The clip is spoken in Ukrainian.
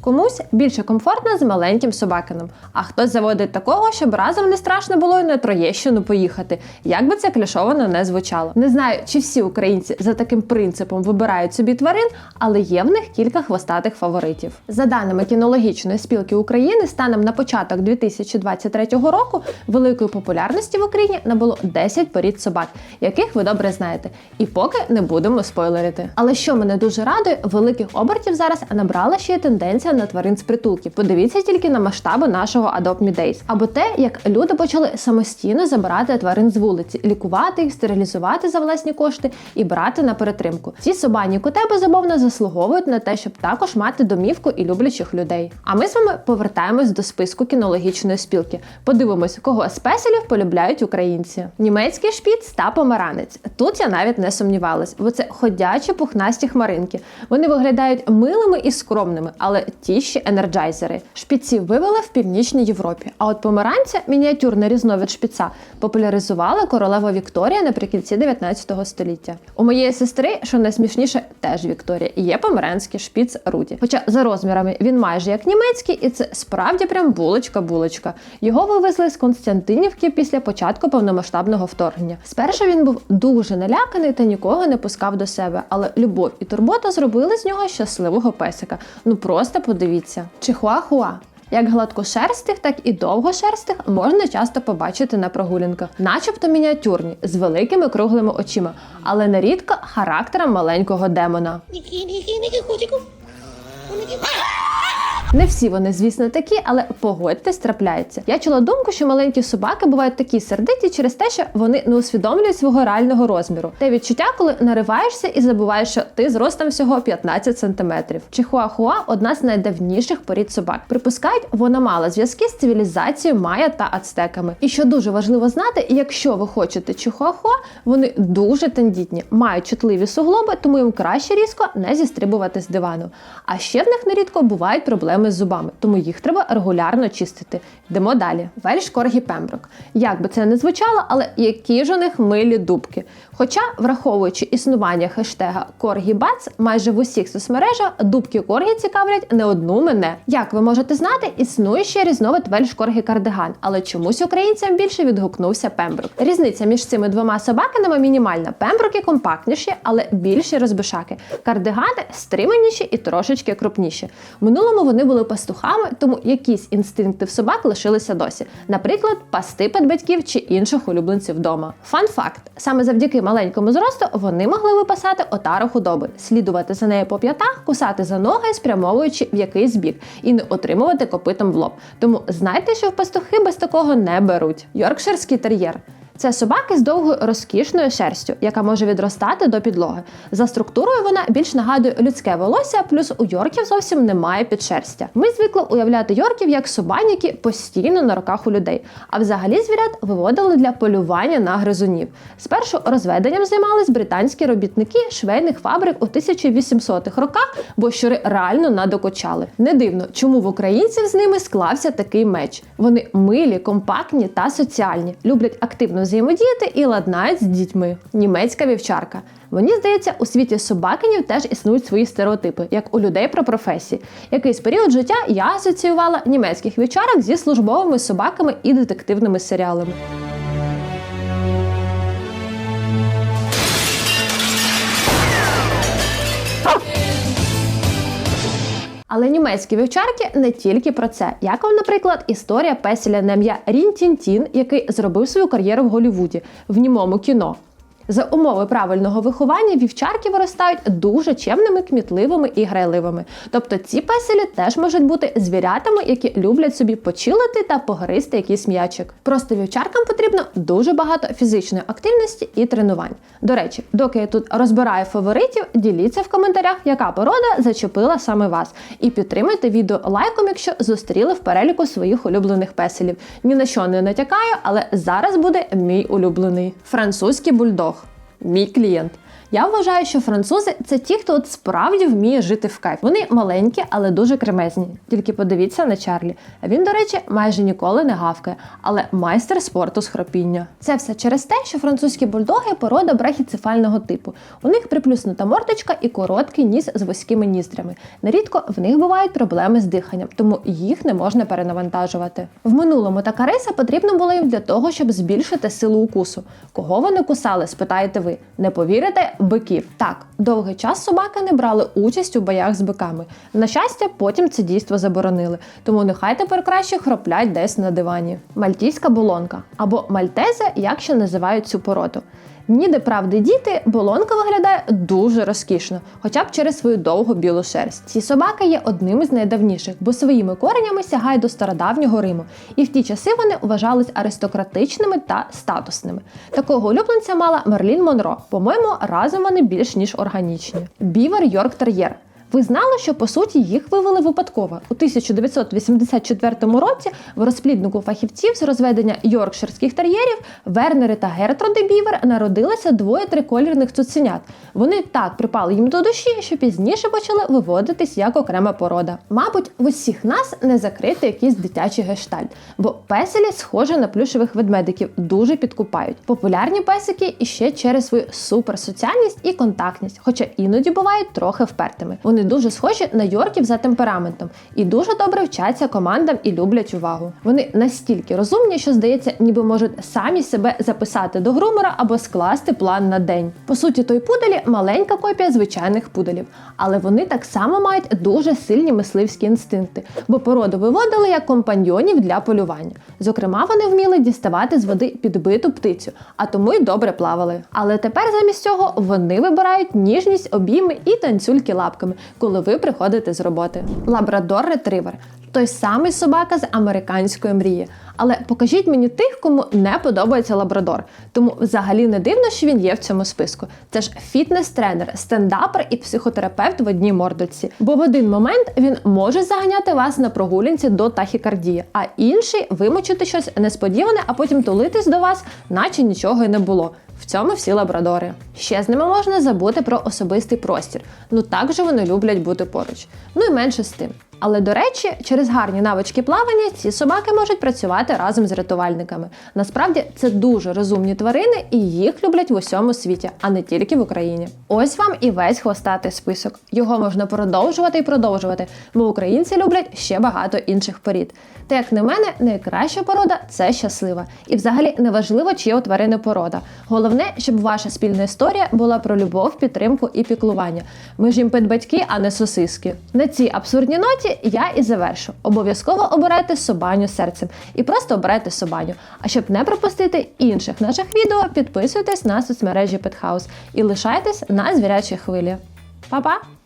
Комусь більше комфортно з маленьким собакином, а хтось заводить такого, щоб разом не страшно було й на Троєщину поїхати, як би це клішовано не звучало. Не знаю, чи всі українці за таким принципом вибирають собі тварин, але є в них кілька хвостатих фаворитів. За даними кінологічної спілки України, станом на початок 2023 року великої популярності в Україні набуло 10 порід собак, яких ви добре знаєте. І поки не будемо спойлерити. Але що мене дуже радує, великих обертів зараз набрала ще й тенденція на тварин з притулків. Подивіться тільки на масштаби нашого Adopt Me Days. або те, як люди почали самостійно забирати тварин з вулиці, лікувати їх, стерилізувати за власні кошти і брати на перетримку. Ці собані коти безумовно заслуговують на те, щоб також мати домівку і люблячих людей. А ми з вами повертаємось до списку кінологічної спілки. Подивимось, кого з песелів полюбляють українці. Німецький шпіц та помаранець. Тут я навіть не сумнівалась, бо це ходячі пухнасті хмаринки. Вони виглядають милими і скромними, але ті ще енерджайзери. Шпіців вивели в північній Європі. А от помаранця, мініатюрний різновид шпіца, популяризувала королева Вікторія наприкінці 19 століття. У моєї сестри, що найсмішніше, теж Вікторія, і є помаранський шпіц Руді. Хоча за розмірами він майже як німецький, і це справді прям булочка-булочка. Його вивезли з Константинівки після початку повномасштабного вторгнення. Спершу він був дуже наляканий та нікого не пускав до себе, але любов і турбота зробили з нього щасливого песика. Ну просто подивіться. Чихуахуа. Як гладкошерстих, так і довгошерстих можна часто побачити на прогулянках, начебто мініатюрні, з великими круглими очима, але нерідко характером маленького демона. Не всі вони, звісно, такі, але погодьтесь, трапляється. Я чула думку, що маленькі собаки бувають такі сердиті через те, що вони не усвідомлюють свого реального розміру. Те відчуття, коли нариваєшся і забуваєш, що ти зростом всього 15 сантиметрів. Чихуахуа одна з найдавніших порід собак. Припускають, вона мала зв'язки з цивілізацією майя та ацтеками. І що дуже важливо знати, якщо ви хочете чихуахуа, вони дуже тендітні, мають чутливі суглоби, тому їм краще різко не зістрибувати з дивану. А ще в них нерідко бувають проблеми з зубами, тому їх треба регулярно чистити. Йдемо далі. Вельш Коргі Пемброк. Як би це не звучало, але які ж у них милі дубки. Хоча, враховуючи існування хештега Коргі Бац, майже в усіх соцмережах дубки Коргі цікавлять не одну мене. Як ви можете знати, існує ще різновид Вельш Коргі Кардиган, але чомусь українцям більше відгукнувся Пемброк. Різниця між цими двома собаками мінімальна. Пемброки компактніші, але більші розбишаки. Кардигани стриманіші і трошечки крупніші. В минулому вони були пастухами, тому якісь інстинкти в собак лишилися досі. Наприклад, пасти педбатьків чи інших улюбленців вдома. Фан факт: саме завдяки маленькому зросту вони могли випасати отару худоби, слідувати за нею по п'ятах, кусати за ноги, спрямовуючи в якийсь бік, і не отримувати копитом в лоб. Тому знайте, що в пастухи без такого не беруть. Йоркширський тер'єр. Це собаки з довгою розкішною шерстю, яка може відростати до підлоги. За структурою вона більш нагадує людське волосся, плюс у йорків зовсім немає підшерстя. Ми звикли уявляти йорків як собань, які постійно на руках у людей. А взагалі звірят виводили для полювання на гризунів. Спершу розведенням займались британські робітники швейних фабрик у 1800-х роках, бо щури реально надокочали. Не дивно, чому в українців з ними склався такий меч. Вони милі, компактні та соціальні, люблять активно взаємодіяти і ладнають з дітьми. Німецька вівчарка. Мені здається, у світі собакинів теж існують свої стереотипи, як у людей про професії. Якийсь період життя я асоціювала німецьких вівчарок зі службовими собаками і детективними серіалами. Німецькі вівчарки не тільки про це. Як вам, наприклад, історія песеля на ім'я Рін Тінтін, який зробив свою кар'єру в Голлівуді в німому кіно. За умови правильного виховання вівчарки виростають дуже чемними, кмітливими і грайливими. Тобто ці песелі теж можуть бути звірятами, які люблять собі почилити та погризти якийсь м'ячик. Просто вівчаркам потрібно дуже багато фізичної активності і тренувань. До речі, доки я тут розбираю фаворитів, діліться в коментарях, яка порода зачепила саме вас. І підтримуйте відео лайком, якщо зустріли в переліку своїх улюблених песелів. Ні на що не натякаю, але зараз буде мій улюблений французький бульдог. Мій клієнт. Я вважаю, що французи це ті, хто от справді вміє жити в кайф. Вони маленькі, але дуже кремезні. Тільки подивіться на Чарлі. Він, до речі, майже ніколи не гавкає, але майстер спорту з хропіння. Це все через те, що французькі бульдоги порода брахіцефального типу. У них приплюснута мордочка і короткий ніс з вузькими ніздрями. Нерідко в них бувають проблеми з диханням, тому їх не можна перенавантажувати. В минулому така риса потрібна була їм для того, щоб збільшити силу укусу. Кого вони кусали, спитаєте ви. Не повірите, биків. Так, довгий час собаки не брали участь у боях з биками. На щастя, потім це дійство заборонили. Тому нехай тепер краще хроплять десь на дивані. Мальтійська болонка або мальтеза, як ще називають цю породу. Ніде правди діти, болонка виглядає дуже розкішно, хоча б через свою довгу білу шерсть. Ці собаки є одним із найдавніших, бо своїми коренями сягає до стародавнього Риму, і в ті часи вони вважались аристократичними та статусними. Такого улюбленця мала Мерлін Монро. По-моєму, разом вони більш ніж органічні. Бівер Йорк Тер'єр. Ви знали, що по суті їх вивели випадково у 1984 році в розпліднику фахівців з розведення йоркширських тер'єрів Вернери та Гертруди Бівер народилися двоє триколірних цуценят. Вони так припали їм до душі, що пізніше почали виводитись як окрема порода. Мабуть, в усіх нас не закрити якийсь дитячий гештальт, бо песелі схожі на плюшевих ведмедиків, дуже підкупають. Популярні песики іще через свою суперсоціальність і контактність, хоча іноді бувають трохи впертими. Вони дуже схожі на йорків за темпераментом і дуже добре вчаться командам і люблять увагу. Вони настільки розумні, що здається, ніби можуть самі себе записати до грумера або скласти план на день. По суті, той пуделі маленька копія звичайних пуделів, але вони так само мають дуже сильні мисливські інстинкти, бо породу виводили як компаньйонів для полювання. Зокрема, вони вміли діставати з води підбиту птицю, а тому й добре плавали. Але тепер замість цього вони вибирають ніжність, обійми і танцюльки лапками, коли ви приходите з роботи. Лабрадор ретривер той самий собака з американської мрії. Але покажіть мені тих, кому не подобається лабрадор. Тому взагалі не дивно, що він є в цьому списку. Це ж фітнес-тренер, стендапер і психотерапевт в одній мордочці. Бо в один момент він може заганяти вас на прогулянці до тахікардії, а інший вимочити щось несподіване, а потім тулитись до вас, наче нічого й не було. В цьому всі лабрадори. Ще з ними можна забути про особистий простір. Ну так же вони люблять бути поруч. Ну і менше з тим. Але до речі, через гарні навички плавання ці собаки можуть працювати разом з рятувальниками. Насправді це дуже розумні тварини, і їх люблять в усьому світі, а не тільки в Україні. Ось вам і весь хвостатий список. Його можна продовжувати і продовжувати, бо українці люблять ще багато інших порід. Та як на мене, найкраща порода це щаслива. І взагалі неважливо, чия у тварини порода. Головне, щоб ваша спільна історія була про любов, підтримку і піклування. Ми ж їм батьки, а не сосиски. На цій абсурдній ноті я і завершу. Обов'язково обирайте собаню серцем і просто обирайте собаню. А щоб не пропустити інших наших відео, підписуйтесь на соцмережі Петхаус і лишайтесь на звірячій хвилі. Па-па!